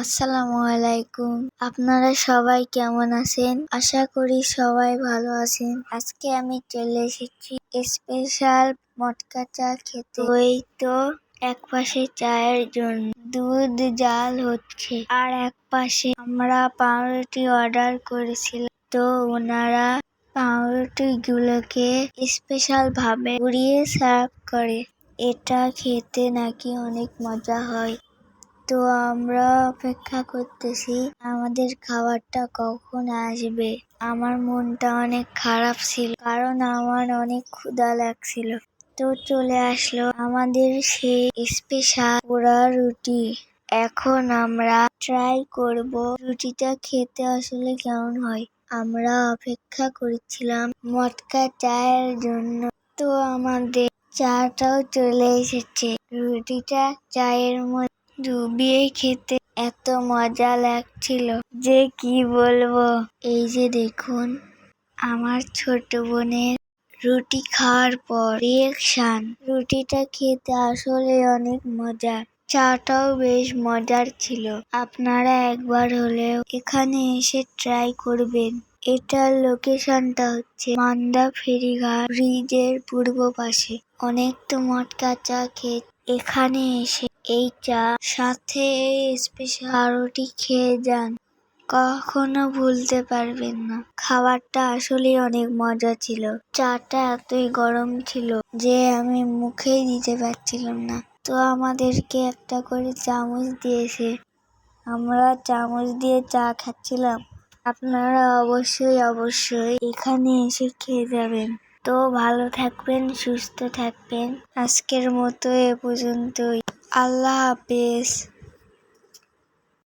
আসসালামু আলাইকুম। আপনারা সবাই কেমন আছেন? আশা করি সবাই ভালো আছেন। আজকে আমি চলে এসেছি স্পেশাল মটকা চা খেতে। ওই তো এক পাশে চায়ের জন্য দুধ, জাল হচ্ছে। আর এক পাশে আমরা পাউরুটি অর্ডার করেছিলাম। তো ওনারা পাউরুটি গুলোকে স্পেশাল ভাবে পুড়িয়ে সার্ভ করে। এটা খেতে নাকি অনেক মজা হয়। তো আমরা অপেক্ষা করতেছি, আমাদের খাবারটা কখন আসবে? আমার মনটা অনেক খারাপ ছিল, কারণ আমার অনেক ক্ষুধা লাগছিল। তো চলে আসলো আমাদের সেই স্পেশাল পোড়া রুটি। এখন আমরা ট্রাই করব রুটিটা খেতে আসলে কেমন হয়। আমরা অপেক্ষা করছিলাম মটকা চায়ের জন্য। তো আমাদের চাটাও চলে এসেছে। রুটিটা চায়ের মধ্যে ডুবিয়ে খেতে এত মজা লাগছিল। যে কি বলব? এই যে দেখুন, আমার ছোট বোনের রুটি খাওয়ার পর রিয়েকশন রুটিটা খেতে আসলে অনেক মজা। চাটাও বেশ মজার ছিল। আপনারা একবার হলেও এখানে এসে ট্রাই করবেন। এটার লোকেশনটা হচ্ছে মান্দা ফেরিঘাট ব্রিজের পূর্ব পাশে। অনেক তো মটকা চা খেয়ে এখানে এসে এই সাথে স্পেশাল রুটি খেয়ে যান। কখনো ভুলতে পারবেন না। খাবারটা আসলে অনেক মজা ছিল। চাটা এতই গরম ছিল যে আমি মুখেই দিতে পারছিলাম না। তো আমাদেরকে একটা করে চামচ দিয়েছে। আমরা চামচ দিয়ে চা খাচ্ছিলাম। আপনারা অবশ্যই অবশ্যই এখানে এসে খেয়ে যাবেন। তো ভালো থাকবেন, সুস্থ থাকবেন। আজকের মতো এ পর্যন্তই। আল্লাহ হাফেজ।